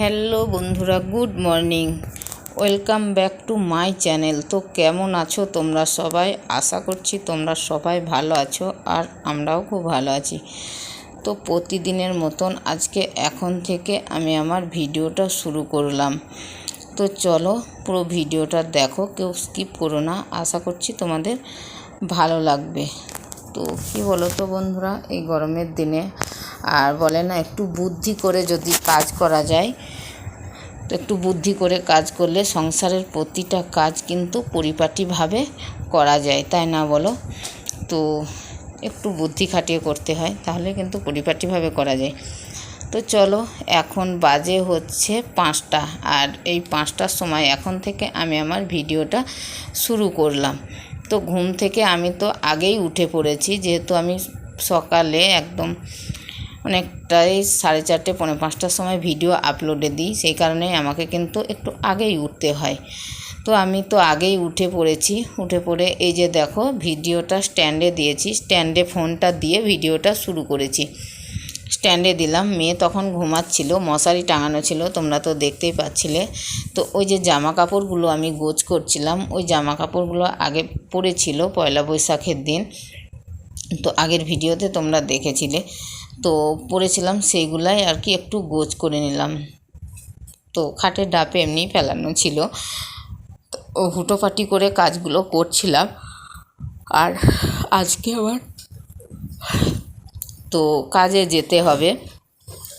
Hello বন্ধুরা, good morning. Welcome back to my channel. তো কেমন আছো তোমরা সবাই? আশা করছি তোমরা সবাই ভালো আছো আর আমরাও খুব ভালো আছি। তো প্রতিদিনের মতন আজকে এখন থেকে আমি আমার ভিডিওটা শুরু করলাম। তো চলো পুরো ভিডিওটা দেখো, কেউ স্কিপ করো না। আশা করছি তোমাদের ভালো লাগবে। তো কী বলো তো বন্ধুরা, এই গরমের দিনে আর বলে না, একটু বুদ্ধি করে যদি কাজ করা যায়, তো একটু বুদ্ধি করে কাজ করলে সংসারের প্রতিটা কাজ কিন্তু পরিপাটিভাবে করা যায়, তাই না বলো? তো একটু বুদ্ধি খাটিয়ে করতে হয়, তাহলে কিন্তু পরিপাটিভাবে করা যায়। তো চলো, এখন বাজে হচ্ছে পাঁচটা, আর এই পাঁচটার সময় এখন থেকে আমি আমার ভিডিওটা শুরু করলাম। তো ঘুম থেকে আমি তো আগেই উঠে পড়েছি, যেহেতু আমি সকালে একদম অনেকটাই সাড়ে চারটে, পৌনে পাঁচটার সময় ভিডিও আপলোডে দিই। সেই কারণেই আমাকে কিন্তু একটু আগেই উঠতে হয়। তো আমি তো আগেই উঠে পড়েছি। উঠে পড়ে এই যে দেখো ভিডিওটা স্ট্যান্ডে দিয়েছি। স্ট্যান্ডে ফোনটা দিয়ে ভিডিওটা শুরু করেছি। স্ট্যান্ডে দিলাম। মেয়ে তখন ঘুমাচ্ছিল, মশারি টাঙানো ছিল, তোমরা তো দেখতেই পাচ্ছিলে। তো ওই যে জামা কাপড়গুলো আমি গোছ করছিলাম, ওই জামা কাপড়গুলো আগে পরেছিল পয়লা বৈশাখের দিন। তো আগের ভিডিওতে তোমরা দেখেছিলে। তো পড়েছিলাম সেইগুলাই আর কি একটু গোছ করে নিলাম। তো খাটের ডাপে এমনি ফেলানো ছিল। ও হুটোপাটি করে কাজগুলো করছিলাম। আর আজকে আবার তো কাজে যেতে হবে।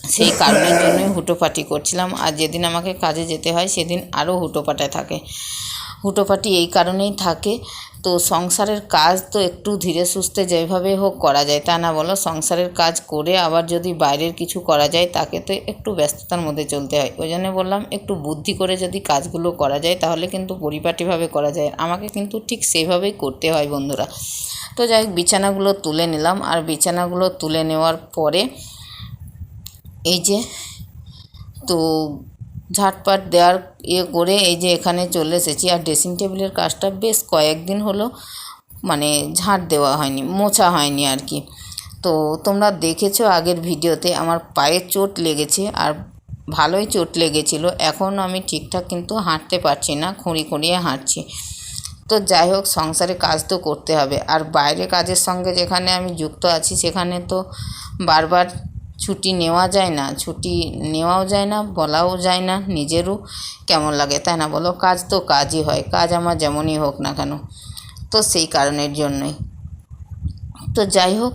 সেই কারণের জন্যই হুটোপাটি করছিলাম। আর যেদিন আমাকে কাজে যেতে হয়, সেদিন আরও হুটোপাটায় থাকে। হুটোপাটি এই কারণেই থাকে। তো সংসারের কাজ তো একটু ধীরে সুস্থে যেভাবে হোক করা যায়, তা না বলো সংসারের কাজ করে আবার যদি বাইরের কিছু করা যায়, তাকে তো একটু ব্যস্ততার মধ্যে চলতে হয়। ওই জন্য বললাম একটু বুদ্ধি করে যদি কাজগুলো করা যায়, তাহলে কিন্তু পরিপাটিভাবে করা যায়। আমাকে কিন্তু ঠিক সেভাবেই করতে হয় বন্ধুরা। তো যাই হোক, বিছানাগুলো তুলে নিলাম। আর বিছানাগুলো তুলে নেওয়ার পরে এই যে, তো ঝাটপাট দেওয়ার ইয়ে করে এই যে এখানে চলে এসেছি। আর ড্রেসিং টেবিলের কাজটা বেশ কয়েকদিন হলো মানে ঝাঁট দেওয়া হয়নি, মোছা হয়নি আর কি। তো তোমরা দেখেছ আগের ভিডিওতে আমার পায়ে চোট লেগেছে আর ভালোই চোট লেগেছিল। এখন আমি ঠিকঠাক কিন্তু হাঁটতে পারছি না, খুঁড়ি খুঁড়িয়ে হাঁটছি। তো যাই হোক, সংসারে কাজ তো করতে হবে। আর বাইরে কাজের সঙ্গে যেখানে আমি যুক্ত আছি, সেখানে তো বারবার ছুটি নেওয়া যায় না, ছুটি নেওয়াও যায় না, বলাও যায় না, নিজেরও কেমন লাগে তাই না বলো? কাজ তো কাজই হয়, কাজ আমার যেমনই হোক না কেন, তো সেই কারণের জন্যই। তো যাই হোক,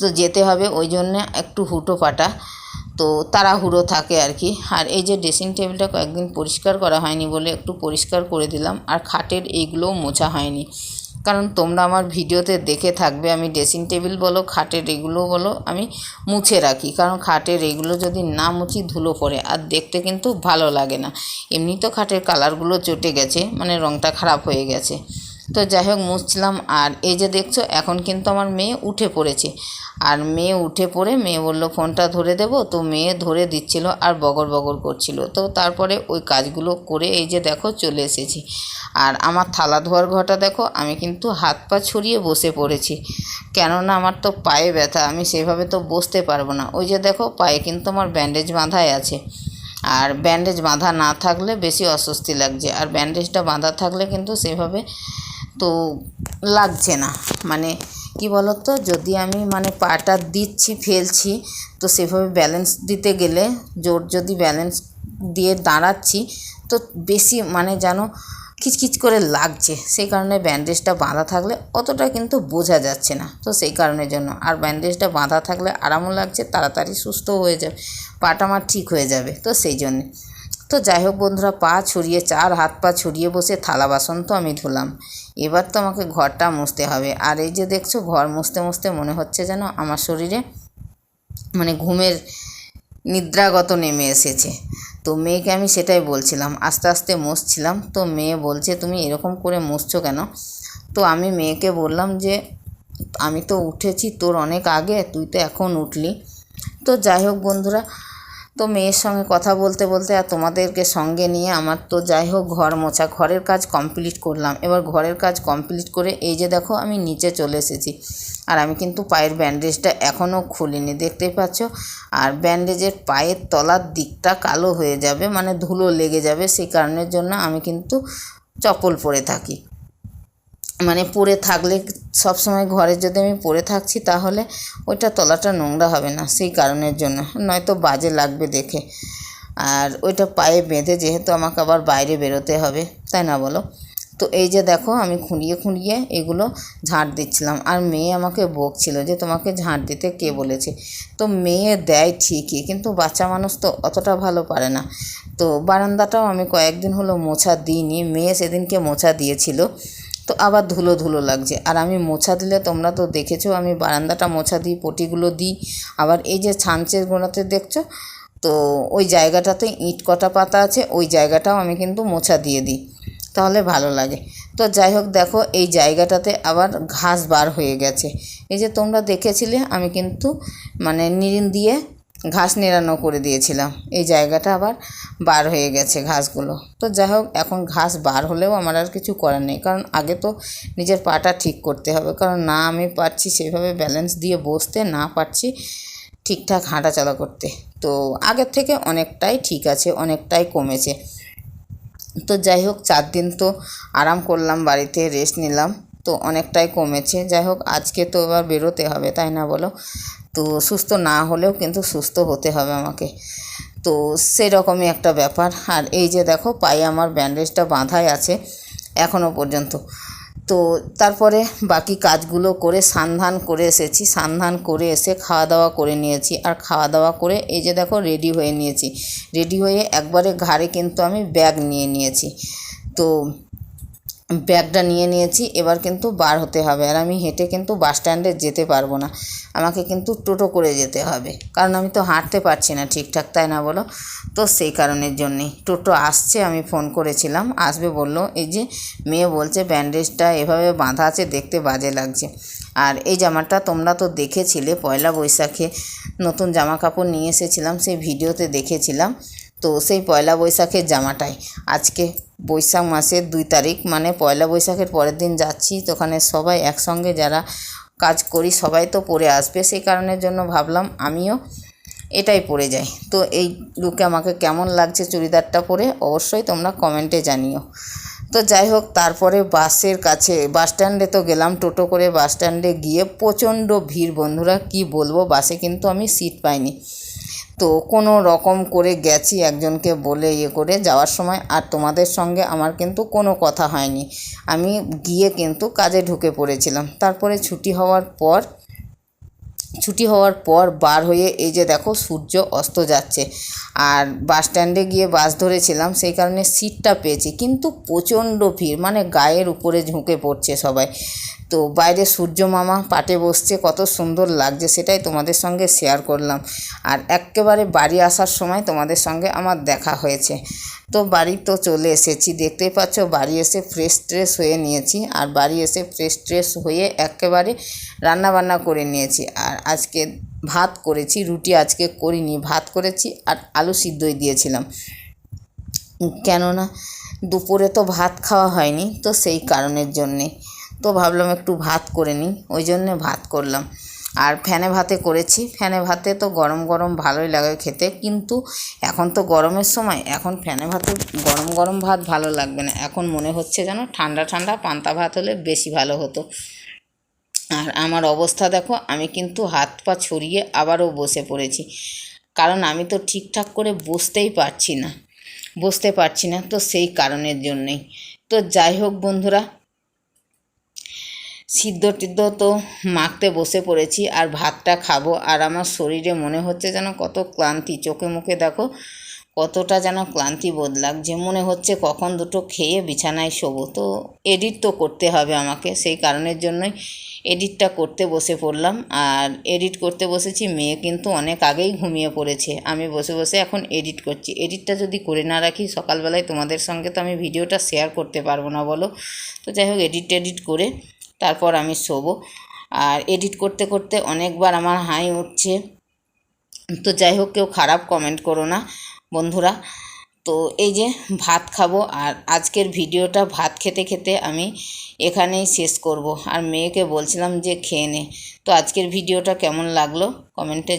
তো যেতে হবে, ওই জন্যে একটু হুটো পাটা, তো তাড়াহুড়ো থাকে আর কি। আর এই যে ড্রেসিং টেবিলটা কয়েকদিন পরিষ্কার করা হয়নি বলে একটু পরিষ্কার করে দিলাম, আর খাটের এইগুলোও মোছা হয়নি। কারণ তোমরা আমার ভিডিওতে দেখে থাকবে, আমি ড্রেসিং টেবিল বলো, খাটের এগুলো বলো, আমি মুছে রাখি। কারণ খাটের এগুলো যদি না মুছি, ধুলো পড়ে, আর দেখতে কিন্তু ভালো লাগে না। এমনি তো খাটের কালারগুলো চটে গেছে মানে রঙটা খারাপ হয়ে গেছে। তো যাই হোক মুছলাম। আর এই যে দেখছ, এখন কিন্তু আমার মেয়ে উঠে পড়েছে। আর মেয়ে উঠে পড়ে মেয়ে বলল, ফোনটা ধরে দেবো? তো মেয়ে ধরে দিচ্ছিল আর বগর বগর করছিল। তো তারপরে ওই কাজগুলো করে এই যে দেখো চলে এসেছি। আর আমার থালা ধোয়ার ঘরটা দেখো, আমি কিন্তু হাত পা ছড়িয়ে বসে পড়েছি। কেননা আমার তো পায়ে ব্যথা, আমি সেভাবে তো বসতে পারব না। ওই যে দেখো, পায়ে কিন্তু আমার ব্যান্ডেজ বাঁধাই আছে। আর ব্যান্ডেজ বাঁধা না থাকলে বেশি অস্বস্তি লাগছে। আর ব্যান্ডেজটা বাঁধা থাকলে কিন্তু সেভাবে তো লাগছে না। মানে কি বলতো? যদি আমি মানে পাটা দিচ্ছি, ফেলছি, তো সেভাবে ব্যালেন্স দিতে গেলে, জোর যদি ব্যালেন্স দিয়ে দাঁড়াচ্ছি, তো বেশি মানে যেন খিচখিচ করে লাগছে। সেই কারণে ব্যান্ডেজটা বাঁধা থাকলে অতটা কিন্তু বোঝা যাচ্ছে না। তো সেই কারণের জন্য। আর ব্যান্ডেজটা বাঁধা থাকলে আরামও লাগছে, তাড়াতাড়ি সুস্থ হয়ে যাবে, পাটা আমার ঠিক হয়ে যাবে। তো সেই জন্যে। তো যাই হোক বন্ধুরা, পা ছড়িয়ে, চার হাত পা ছড়িয়ে বসে থালা বাসন তো আমি ধুলাম। এবার তো আমাকে ঘরটা মুছতে হবে। আর এই যে দেখছ, ঘর মুছতে মুছতে মনে হচ্ছে যেন আমার শরীরে মানে ঘুমের নিদ্রাগত নেমে এসেছে। তো মেয়েকে আমি সেটাই বলছিলাম, আস্তে আস্তে মুছছিলাম। তো মেয়ে বলছে, তুমি এরকম করে মুছছো কেন? তো আমি মেয়েকে বললাম যে, আমি তো উঠেছি তোর অনেক আগে, তুই তো এখন উঠলি। তো যাই হোক বন্ধুরা তো মেয়ের সঙ্গে কথা বলতে বলতে আর তোমাদেরকে সঙ্গে নিয়ে আমার তো যাই হোক ঘর মোছা, ঘরের কাজ কমপ্লিট করলাম। এবার ঘরের কাজ কমপ্লিট করে এই যে দেখো আমি নিচে চলে এসেছি। আর আমি কিন্তু পায়ের ব্যান্ডেজটা এখনও খুলিনি, দেখতেই পাচ্ছ? আর ব্যান্ডেজের পায়ের তলার দিকটা কালো হয়ে যাবে মানে ধুলো লেগে যাবে, সেই কারণের জন্য আমি কিন্তু চপল পরে থাকি। মানে পরে থাকলে সব সময় ঘরে যদি আমি পরে থাকছি তাহলে ওইটা তলাটা নোংরা হবে না সেই কারণের জন্য। নয়তো বাজে লাগবে দেখে। আর ওইটা পায়ে বেঁধে যেহেতু আমাকে আবার বাইরে বেরোতে হবে, তাই না বলো? তো এই যে দেখো আমি খুঁড়িয়ে খুঁড়িয়ে এগুলো ঝাঁট দিচ্ছিলাম। আর মেয়ে আমাকে বকছিল যে তোমাকে ঝাঁট দিতে কে বলেছে? তো মেয়ে দেয় ঠিকই, কিন্তু বাচ্চা মানুষ তো অতটা ভালো পারে না। তো বারান্দাটাও আমি কয়েকদিন হলো মোছা দিইনি। মেয়ে সেদিনকে মোছা দিয়েছিল। তো আবার ধুলো ধুলো লাগছে। আর আমি মোছা দিলে তোমরা তো দেখেছ, আমি বারান্দাটা মোছা দিই, পটিগুলো দিই। আবার এই যে ছাঞ্চের গোড়াতে দেখছ, তো ওই জায়গাটাতে ইট কটা পাতা আছে, ওই জায়গাটাও আমি কিন্তু মোছা দিয়ে দিই। তাহলে ভালো লাগে। তো যাই হোক, দেখো এই জায়গাটাতে আবার ঘাস বার হয়ে গেছে। এই যে তোমরা দেখেছিলে, আমি কিন্তু মানে নিরিন দিয়ে ঘাস নিড়ানো করে দিয়েছিলাম। এই জায়গাটা আবার বার হয়ে গেছে ঘাসগুলো। তো যাই হোক, এখন ঘাস বার হলেও আমার আর কিছু করার নেই। কারণ আগে তো নিজের পাটা ঠিক করতে হবে। কারণ না আমি পারছি সেভাবে ব্যালেন্স দিয়ে বসতে, না পারছি ঠিকঠাক হাঁটাচলা করতে। তো আগের থেকে অনেকটাই ঠিক আছে, অনেকটাই কমেছে। তো যাই হোক, চার দিন তো আরাম করলাম, বাড়িতে রেস্ট নিলাম। তো অনেকটাই কমেছে। যাই হোক, আজকে তো এবার বেরোতে হবে, তাই না বলো? তো সুস্থ না হলেও কিন্তু সুস্থ হতে হবে আমাকে। তো সেরকমই একটা ব্যাপার। আর এই যে দেখো পায়ে আমার ব্যান্ডেজটা বাঁধাই আছে এখনও পর্যন্ত। তো তারপরে বাকি কাজগুলো করে সান্ধান করে এসেছি, সান্ধান করে এসে খাওয়া দাওয়া করে নিয়েছি। আর খাওয়া দাওয়া করে এই যে দেখো রেডি হয়ে নিয়েছি। রেডি হয়ে একবারে ঘাড়ে কিন্তু আমি ব্যাগ নিয়ে নিয়েছি। তো ব্যাগটা নিয়ে নিয়েছি, এবার কিন্তু বার হতে হবে। আর আমি হেঁটে কিন্তু বাস স্ট্যান্ডে যেতে পারব না। আমাকে কিন্তু টোটো করে যেতে হবে। কারণ আমি তো হাঁটতে পারছি না ঠিকঠাক, তাই না বলো? তো সেই কারণের জন্যেই। টোটো আসছে, আমি ফোন করেছিলাম। আসবে বলল, এই যে মেয়ে বলছে ব্যান্ডেজটা এভাবে বাঁধা আছে, দেখতে বাজে লাগছে। আর এই জামাটা তোমরা তো দেখেছিলে, পয়লা বৈশাখে নতুন জামা কাপড় নিয়ে এসেছিলাম, সেই ভিডিওতে দেখেছিলাম। তো সেই পয়লা বৈশাখের জামাটাই। আজকে বৈশাখ মাসের দুই তারিখ মানে পয়লা বৈশাখের পরের দিন যাচ্ছি। তো ওখানে সবাই একসঙ্গে যারা কাজ করি, সবাই তো পরে আসবে। সেই কারণের জন্য ভাবলাম আমিও এটাই পরে যাই। তো এই লুকে আমাকে কেমন লাগছে চুড়িদারটা পরে, অবশ্যই তোমরা কমেন্টে জানিও। তো যাই হোক, তারপরে বাসের কাছে, বাস স্ট্যান্ডে তো গেলাম, টোটো করে বাস স্ট্যান্ডে গিয়ে প্রচণ্ড ভিড়। বন্ধুরা, কি বলব? বাসে কিন্তু আমি সিট পাইনি। তো কোনো রকম করে গেছি একজনকে বলে ইয়ে করে যাওয়ার সময়, আর তোমাদের সঙ্গে আমার কিন্তু কোনো কথা হয়নি। আমি গিয়ে কিন্তু কাজে ঢুকে পড়েছিলাম। তারপরে ছুটি হওয়ার পর, ছুটি হওয়ার পর বার হয়ে এই যে দেখো সূর্য অস্ত যাচ্ছে। আর বাস স্ট্যান্ডে গিয়ে বাস ধরেছিলাম, সেই কারণে সিটটা পেয়েছি। কিন্তু প্রচণ্ড ভিড় মানে গায়ের উপরে ঝুঁকে পড়ছে সবাই। তো বাইরে সূর্য মামা পাটে বসছে, কত সুন্দর লাগছে, সেটাই তোমাদের সঙ্গে শেয়ার করলাম। আর একেবারে বাড়ি আসার সময় তোমাদের সঙ্গে আমার দেখা হয়েছে। তো বাড়ি তো চলে এসেছি, দেখতেই পাচ্ছ বাড়ি এসে ফ্রেশ ট্রেশ হয়ে নিয়েছি, আর বাড়ি এসে ফ্রেশ ট্রেশ হয়ে একেবারে রান্নাবান্না করে নিয়েছি। আর আজকে ভাত করেছি, রুটি আজকে করিনি, ভাত করেছি আর আলু সিদ্ধই দিয়েছিলাম। কেননা দুপুরে তো ভাত খাওয়া হয়নি, তো সেই কারণের জন্যে। তো ভাবলাম একটু ভাত করে নিই, ওই জন্যে ভাত করলাম। আর ফ্যানে ভাতে করেছি, ফ্যানে ভাতে তো গরম গরম ভালোই লাগে খেতে, কিন্তু এখন তো গরমের সময়, এখন ফ্যানে ভাতে গরম গরম ভাত ভালো লাগবে না। এখন মনে হচ্ছে যেন ঠান্ডা ঠান্ডা পান্তা ভাত হলে বেশি ভালো হতো। আর আমার অবস্থা দেখো, আমি কিন্তু হাত পা ছড়িয়ে আবারও বসে পড়েছি। কারণ আমি তো ঠিকঠাক করে বসতেই পারছি না, বসতে পারছি না, তো সেই কারণের জন্যেই। তো যাই হোক বন্ধুরা সিদ্ধ টিদ্ধ তো মাখতে বসে পড়েছি আর ভাতটা খাব। আর আমার শরীরে মনে হচ্ছে যেন কত ক্লান্তি। চোখে মুখে দেখো, কতটা যেন ক্লান্তি বোধ লাগছে। মনে হচ্ছে কখন দুটো খেয়ে বিছানায় শোবো। তো এডিট তো করতে হবে আমাকে। সেই কারণের জন্যই এডিটটা করতে বসে পড়লাম। আর এডিট করতে বসেছি, মেয়ে কিন্তু অনেক আগেই ঘুমিয়ে পড়েছে। আমি বসে বসে এখন এডিট করছি। এডিটটা যদি করে না রাখি, সকালবেলায় তোমাদের সঙ্গে তো আমি ভিডিওটা শেয়ার করতে পারব না বলো। তো যাই হোক এডিট টেডিট করে তারপর আমি শোবো। আর এডিট করতে করতে অনেকবার আমার হাই উঠছে। তো যাই হোক, কেউ খারাপ কমেন্ট করো না বন্ধুরা। তো এই যে ভাত খাব, আর আজকের ভিডিওটা ভাত খেতে খেতে আমি এখানেই শেষ করব। আর মেয়েকে বলছিলাম যে খেয়ে নে। তো আজকের ভিডিওটা কেমন লাগল? কমেন্টে